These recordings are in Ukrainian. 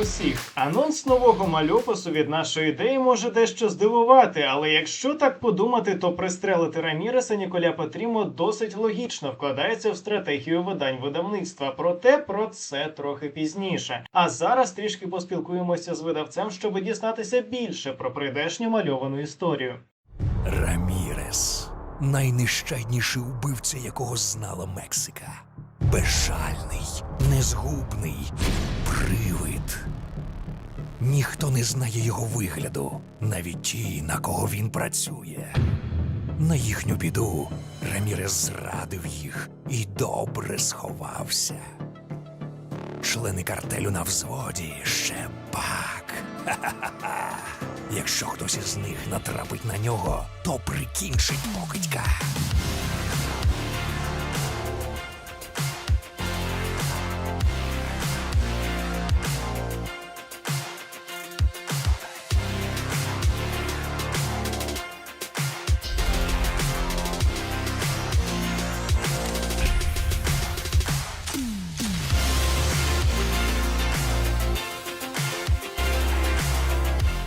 Усіх! Анонс нового мальопису від нашої ідеї може дещо здивувати, але якщо так подумати, то пристрелити Раміреса Ніколя Петрімо досить логічно вкладається в стратегію видань видавництва. Проте про це трохи пізніше. А зараз трішки поспілкуємося з видавцем, щоб дізнатися більше про прийдешню мальовану історію. Рамірес найнещадніший убивця, якого знала Мексика. Безжальний, незгубний привид. Ніхто не знає його вигляду, навіть ті, на кого він працює. На їхню біду Рамірес зрадив їх і добре сховався. Члени картелю на взводі ще пак. Ха-ха-ха. Якщо хтось із них натрапить на нього, то прикінчить покидька.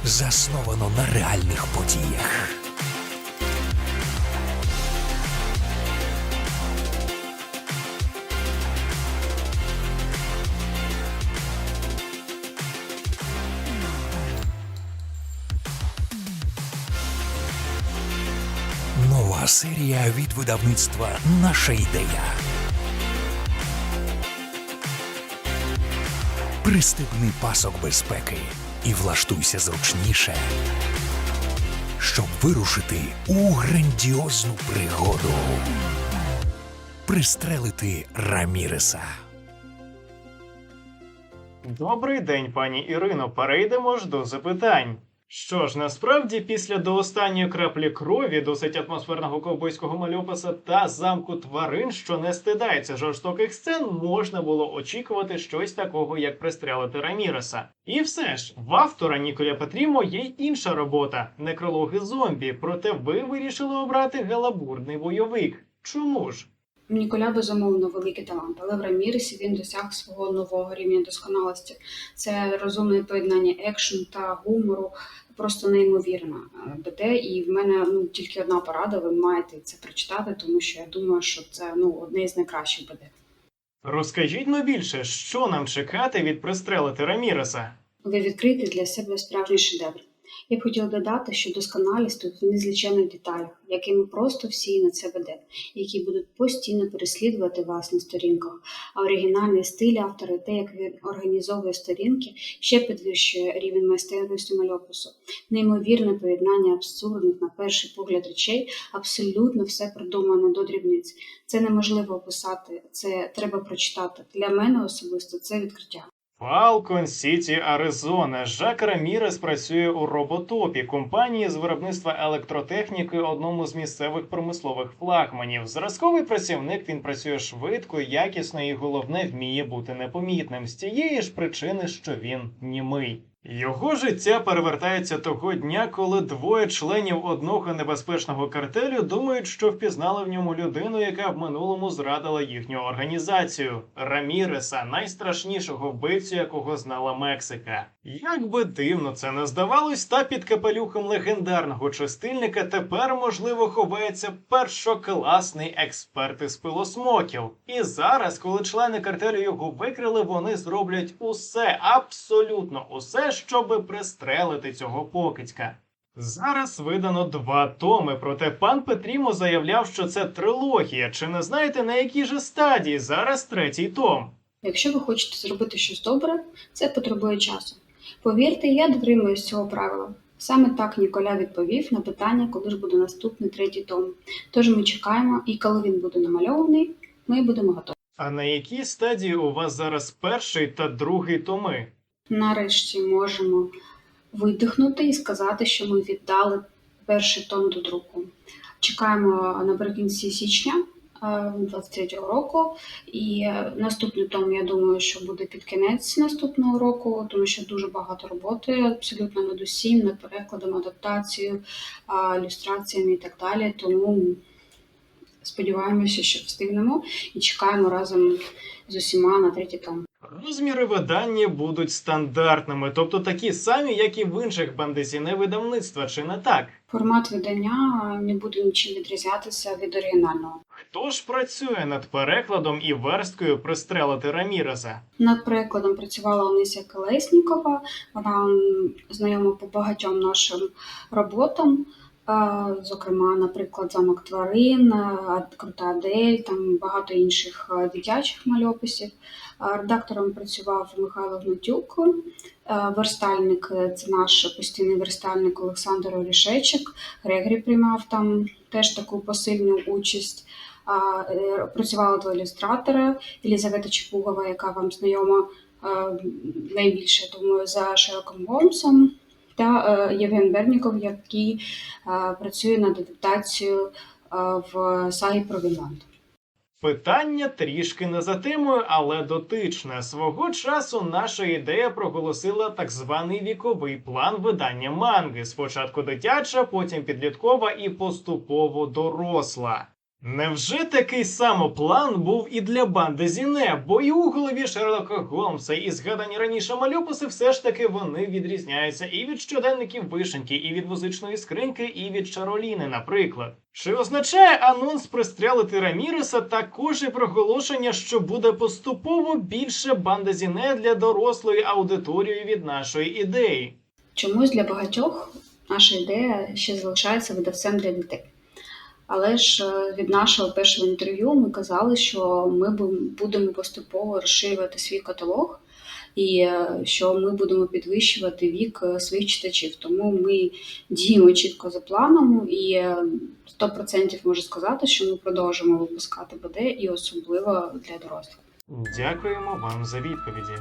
Засновано на реальних подіях. Нова серія від видавництва Наша ідея. Пристебни пасок безпеки і влаштуйся зручніше, щоб вирушити у грандіозну пригоду. Пристрелити Раміреса. Добрий день, пані Ірино. Перейдемо ж до запитань. Що ж, насправді, після до останньої краплі крові, досить атмосферного ковбойського мальописа та замку тварин, що не стидається жорстоких сцен, можна було очікувати щось такого, як пристрелити Раміреса. І все ж, в автора Ніколя Петрімо є й інша робота некрологи зомбі. Проте ви вирішили обрати галабурдний бойовик. Чому ж? Ніколя безумовно великий талант, але в Раміресі він досяг свого нового рівня досконалості. Це розумне поєднання екшн та гумору, просто неймовірно. БД, і в мене ну тільки одна порада. Ви маєте це прочитати, тому що я думаю, що це ну одне з найкращих БД. Розкажіть ну більше, що нам чекати від пристрелити Раміреса? Ви відкрите для себе справжній шедевр. Я б хотіла додати, що досконалість тут в незліченних деталях, якими просто всі на це веде, які будуть постійно переслідувати вас на сторінках. А оригінальний стиль автора, те, як він організовує сторінки, ще підвищує рівень майстерності мальопису. Неймовірне поєднання абсурдних на перший погляд речей, абсолютно все продумано до дрібниць. Це неможливо описати, це треба прочитати. Для мене особисто це відкриття. Falcon City, Аризона. Жак Рамірес працює у роботопі, компанії з виробництва електротехніки, одному з місцевих промислових флагманів. Зразковий працівник він працює швидко, якісно і головне вміє бути непомітним з тієї ж причини, що він німий. Його життя перевертається того дня, коли двоє членів одного небезпечного картелю думають, що впізнали в ньому людину, яка в минулому зрадила їхню організацію Раміреса, найстрашнішого вбивцю, якого знала Мексика. Як би дивно це не здавалось, та під капелюхом легендарного чистильника тепер можливо ховається першокласний експерт із пилосмоків. І зараз, коли члени картелю його викрили, вони зроблять усе, абсолютно усе, щоби пристрелити цього покидька. Зараз видано два томи, проте пан Петрімо заявляв, що це трилогія. Чи не знаєте на якій же стадії зараз третій том? Якщо ви хочете зробити щось добре, це потребує часу. Повірте, я дотримуюсь цього правила. Саме так Ніколя відповів на питання, коли ж буде наступний третій том. Тож ми чекаємо, і коли він буде намальований, ми будемо готові. А на якій стадії у вас зараз перший та другий томи? Нарешті можемо видихнути і сказати, що ми віддали перший том до друку. Чекаємо наприкінці січня 23-го року. І е, наступний том, я думаю, що буде під кінець наступного року, тому що дуже багато роботи абсолютно над усім, над перекладом, адаптацією, ілюстраціями і так далі. Тому сподіваємося, що встигнемо і чекаємо разом з усіма на третій том. Розміри видання будуть стандартними, тобто такі самі, як і в інших бандесіне видавництва, чи не так? Формат видання не буде нічим відрізнятися від оригінального. Хто ж працює над перекладом і версткою пристрелити Раміреса? Над перекладом працювала Онися Колеснікова. Вона знайома по багатьом нашим роботам. Зокрема, наприклад, замок тварин, Крута Адель, там багато інших дитячих мальописів. Редактором працював Михайло Гнатюк. Верстальник е, це наш постійний верстальник Олександр Орішечик. Грегорі приймав там теж таку посильну участь. Е, Працювали два ілюстратори. Єлізавета Чепугова, яка вам знайома е, найбільше, думаю, за Шерлоком Голмсом, та е, Євген Берніков, який працює над адаптацією в сагі про Вінланд. Питання трішки не за темою, але дотичне. Свого часу наша ідея проголосила так званий віковий план видання манги. Спочатку дитяча, потім підліткова і поступово доросла. Невже такий самоплан був і для банди Зіне? Бо і у голові Шерлока Голмса, і згадані раніше мальописи, все ж таки вони відрізняються і від щоденників вишеньки, і від музичної скриньки, і від Чароліни, наприклад. Чи означає анонс пристрелити Раміреса також і проголошення, що буде поступово більше банди Зіне для дорослої аудиторії від нашої ідеї? Чомусь для багатьох наша ідея ще залишається видавцем для дітей. Але ж е, від нашого першого інтерв'ю ми казали, що ми будемо поступово розширювати свій каталог і е, що ми будемо підвищувати вік е, своїх читачів. Тому ми діємо чітко за планом і 100% можу сказати, що ми продовжимо випускати БД і особливо для дорослих. Дякуємо вам за відповіді.